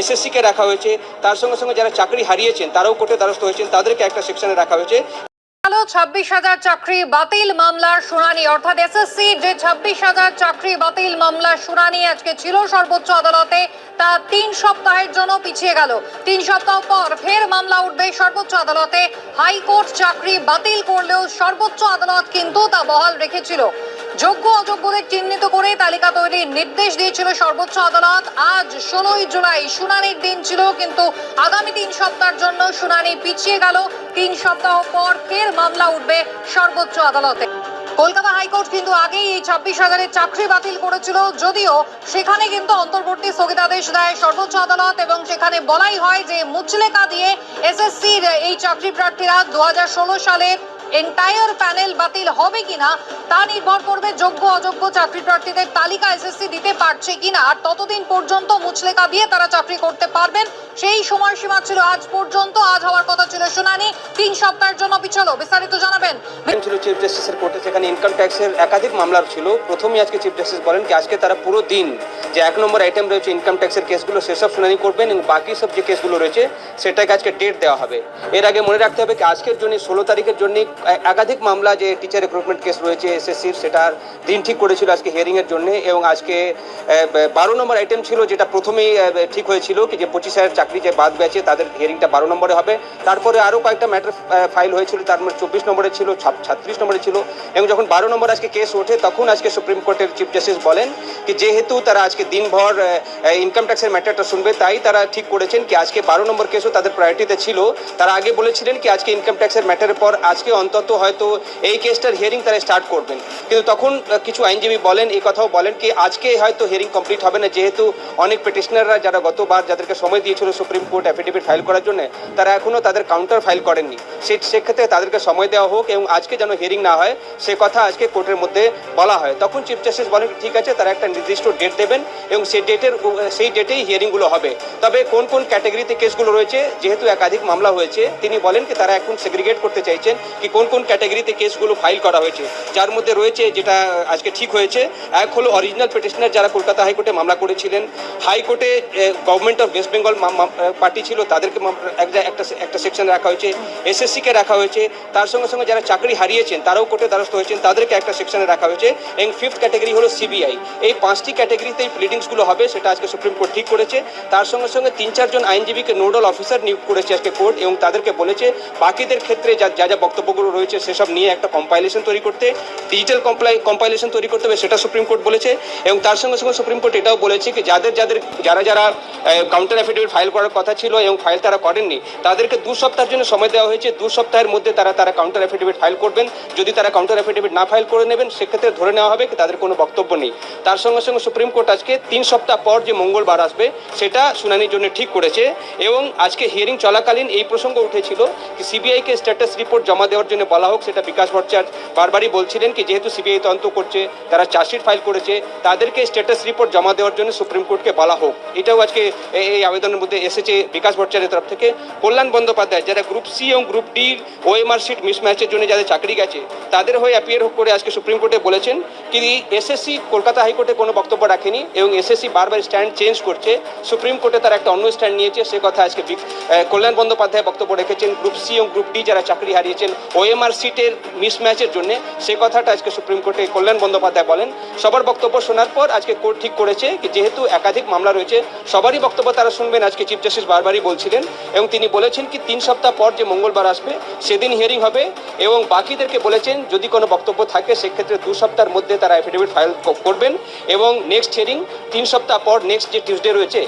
এসএসসিকে রাখা হয়েছে, তার সঙ্গে সঙ্গে যারা চাকরি হারিয়েছেন, তারাও কোর্টে দ্বারস্থ হয়েছেন, তাদেরকে একটা সেকশনে রাখা হয়েছে। বাতিল মামলার শুনানি আজকে ছিল সর্বোচ্চ আদালতে, তা তিন সপ্তাহের জন্য পিছিয়ে তিন সপ্তাহ পর ফের মামলা উঠবে সর্বোচ্চ আদালতে। হাইকোর্ট চাকরি বাতিল করলেও সর্বোচ্চ আদালত কিন্তু তা বহাল রেখেছিল। যোগ্য অযোগ্যদের চিহ্নিত করে তালিকা তৈরির নির্দেশ দিয়েছিল সর্বোচ্চ আদালত। আজ ষোলোই জুলাই শুনানির দিন ছিল, কিন্তু আগামী তিন সপ্তাহের জন্য শুনানি পিছিয়ে গেল। তিন সপ্তাহ পর ফের মামলা উঠবে সর্বোচ্চ আদালতে। কলকাতা হাইকোর্ট কিন্তু আগেই এই ছাব্বিশ হাজারের চাকরি বাতিল করেছিল, যদিও সেখানে কিন্তু অন্তর্বর্তী স্থগিতাদেশ দেয় সর্বোচ্চ আদালত, এবং সেখানে বলাই হয় যে মুচলেকা দিয়ে এসএসসির এই চাকরি প্রার্থীরা দু সালের এন্টায়ার প্যানেল বাতিল হবে কিনা তা নির্ভর করবে যোগ্য, অযোগ্য চাকরি প্রার্থীদের তালিকা এসএসসি দিতে পারছে কিনা। আর ততদিন পর্যন্ত মুচলেকা দিয়ে তারা চাকরি করতে পারবেন। সেই সময়সীমা ছিল আজ পর্যন্ত। আজ হওয়ার কথা ছিল শুনানি। তিন সপ্তাহের জন্য পিছলো বিস্তারিত জানাবেন। ছিল চিফ জাস্টিসের কোর্টে সেখানে ইনকাম ট্যাক্সের একাধিক মামলার ছিল। প্রথমেই আজকে চিফ জাস্টিস বলেন কি, আজকে তারা পুরো দিন যে এক নম্বর আইটেম রয়েছে ইনকাম ট্যাক্সের কেসগুলো সেসব শুনানি করবেন এবং বাকি সব যে কেসগুলো রয়েছে, সেটাকে আজকে ডেট দেওয়া হবে। এর আগে মনে রাখতে হবে কি, আজকের জন্য, ষোলো তারিখের জন্য একাধিক মামলা যে টিচার রিক্রুটমেন্ট কেস রয়েছে এসএসসির সেটার দিন ঠিক করেছিল আজকে হিয়ারিংয়ের জন্য এবং আজকে বারো নম্বর আইটেম ছিল যেটা প্রথমেই ঠিক হয়েছিল কি যে পঁচিশ হাজার চাকরি যে বাদ গেছে, তাদের হিয়ারিংটা বারো নম্বরে হবে। তারপরে আরও কয়েকটা ম্যাটার ফাইল হয়েছিল, তার মধ্যে চব্বিশ নম্বরে ছিল ছাত্রিশ নম্বরে ছিল এবং যখন বারো নম্বর আজকে কেস ওঠে, তখন আজকে সুপ্রিম কোর্টের চিফ জাস্টিস বলেন কি, যেহেতু তারা আজকে দিনভর ইনকাম ট্যাক্সের ম্যাটারটা শুনবে, তাই তারা ঠিক করেছেন কি আজকে বারো নম্বর কেসও তাদের প্রায়োরিটিতে ছিল। তারা আগে বলেছিলেন কি আজকে ইনকাম ট্যাক্সের ম্যাটারের পর আজকে অন্তত হয়তো এই কেসটার হিয়ারিং তারা স্টার্ট করবেন। কিন্তু তখন কিছু আইনজীবী বলেন এই কথাও বলেন কি আজকে হয়তো হিয়ারিং কমপ্লিট হবে না, যেহেতু অনেক পিটিশনাররা যারা গতবার যাদেরকে সময় দিয়েছিল সুপ্রিম কোর্ট অ্যাফিডেভিট ফাইল করার জন্য, তারা এখনও তাদের কাউন্টার ফাইল করেননি। সে, সেক্ষেত্রে তাদেরকে সময় দেওয়া হোক এবং আজকে যেন হিয়ারিং না হয়, সে কথা আজকে কোর্টের মধ্যে বলা হয়। তখন চিফ জাস্টিস বলেন ঠিক আছে, তারা একটা নির্দিষ্ট ডেট দেবেন এবং সেই ডেটের সেই ডেটেই হিয়ারিংগুলো হবে। তবে কোন কোন ক্যাটাগরিতে কেসগুলো রয়েছে, যেহেতু একাধিক মামলা হয়েছে, তিনি বলেন কি তারা এখন সেগ্রিগেট করতে চাইছেন কি কোন কোন ক্যাটাগরিতে কেসগুলো ফাইল করা হয়েছে। যার মধ্যে রয়েছে যেটা আজকে ঠিক হয়েছে, এক হলো অরিজিনাল পিটিশনার যারা কলকাতা হাইকোর্টে মামলা করেছিলেন। হাইকোর্টে government of West Bengal party ছিল, তাদেরকে একটা একটা সেকশনে রাখা হয়েছে এসএসসিকে রাখা হয়েছে। তার সঙ্গে সঙ্গে যারা চাকরি হারিয়েছেন, তারাও কোর্টে দ্বারস্থ হয়েছেন, তাদেরকে একটা সেকশনে রাখা হয়েছে। এবং ফিফথ ক্যাটাগরি হলো সিবিআই এই পাঁচটি ক্যাটাগরিতে প্লিডিংসগুলো হবে, সেটা আজকে সুপ্রিম কোর্ট ঠিক করেছে। তার সঙ্গে সঙ্গে তিন, চারজন আইনজীবীকে নোডাল অফিসার নিয়োগ করেছে আজকে কোর্ট, এবং তাদেরকে বলেছে বাকিদের ক্ষেত্রে যা যা যা বক্তব্যগুলো রয়েছে, সেসব নিয়ে একটা কম্পাইলেশন তৈরি করতে ডিজিটাল কম্পাই কম্পাইলেশন তৈরি করতে হবে, সেটা সুপ্রিম কোর্ট বলেছে। এবং তার সঙ্গে সঙ্গে সুপ্রিম কোর্ট এটাও বলেছে কি, যাদের যাদের, যারা যারা কাউন্টার অ্যাফিডেভিট ফাইল করার কথা ছিল এবং ফাইল তারা করেননি, তাদেরকে দু সপ্তাহের জন্য সময় দেওয়া হয়েছে। দু সপ্তাহের মধ্যে তারা তারা কাউন্টার অ্যাফিডেভিট ফাইল করবেন। যদি তারা কাউন্টার অ্যাফিডেভিট না ফাইল করে নেবেন, সেক্ষেত্রে ধরে নেওয়া হবে তাদের কোনো বক্তব্য নেই। তার সঙ্গে সঙ্গে সুপ্রিম কোর্ট আজকে তিন সপ্তাহ পর যে মঙ্গলবার আসবে, সেটা শুনানির জন্য ঠিক করেছে এবং আজকে হিয়ারিং চলাকালীন এই প্রসঙ্গ উঠেছিল যে সিবিআইকে স্ট্যাটাস রিপোর্ট জমা দেওয়ার জন্য বলা হোক, সেটা বিকাশ ভট্টাচার্য বারবারই বলছিলেন কি যেহেতু সিবিআই তদন্ত করছে, তারা চার্জশিট ফাইল করেছে, তাদেরকে স্ট্যাটাস রিপোর্ট জমা দেওয়ার জন্য সুপ্রিম কোর্টকে বলা হোক। এটাও আজকে এই- এই আবেদনের মধ্যে এসেছে বিকাশ ভট্টাচার্যের তরফ থেকে। কল্যাণ বন্দ্যোপাধ্যায়, যারা গ্রুপ সি এবং গ্রুপ ডি ওএমআর সিট মিসম্যাচের জন্য যাদের চাকরি গেছে, তাদের হয়ে অ্যাপিয়ার করে আজকে সুপ্রিম কোর্টে বলেছেন কি, এসএসসি কলকাতা হাইকোর্টে কোনো বক্তব্য রাখেনি এবং এসএসসি বারবার স্ট্যান্ড চেঞ্জ করছে। সুপ্রিম কোর্টে তারা একটা অন্য স্ট্যান্ড নিয়েছে, সে কথা আজকে কল্যাণ বন্দ্যোপাধ্যায় বক্তব্য রেখেছেন। গ্রুপ সি এবং গ্রুপ ডি যারা চাকরি হারিয়েছেন ওএমআর সিটের মিসম্যাচের জন্য, সে কথাটা আজকে সুপ্রিম কোর্টে কল্যাণ বন্দ্যোপাধ্যায় বলেন। সবার বক্তব্য শোনার পর আজকে কোর্ট ঠিক করেছে যেহেতু একাধিক মামলা রয়েছে, সবারই বক্তব্য তারা শুনবেন আজকে চিফ জাস্টিস বারবারই বলছিলেন। এবং তিনি বলেছেন কি, তিন সপ্তাহ পর যে মঙ্গলবার আসবে, সেদিন হিয়ারিং হবে এবং বাকিদেরকে বলেছেন, যদি কোনো বক্তব্য থাকে, সেক্ষেত্রে দু সপ্তাহের মধ্যে তারা অ্যাফিডেভিট ফাইল করবেন এবং নেক্সট হিয়ারিং তিন সপ্তাহ পর নেক্সট যে টিউসডে রয়েছে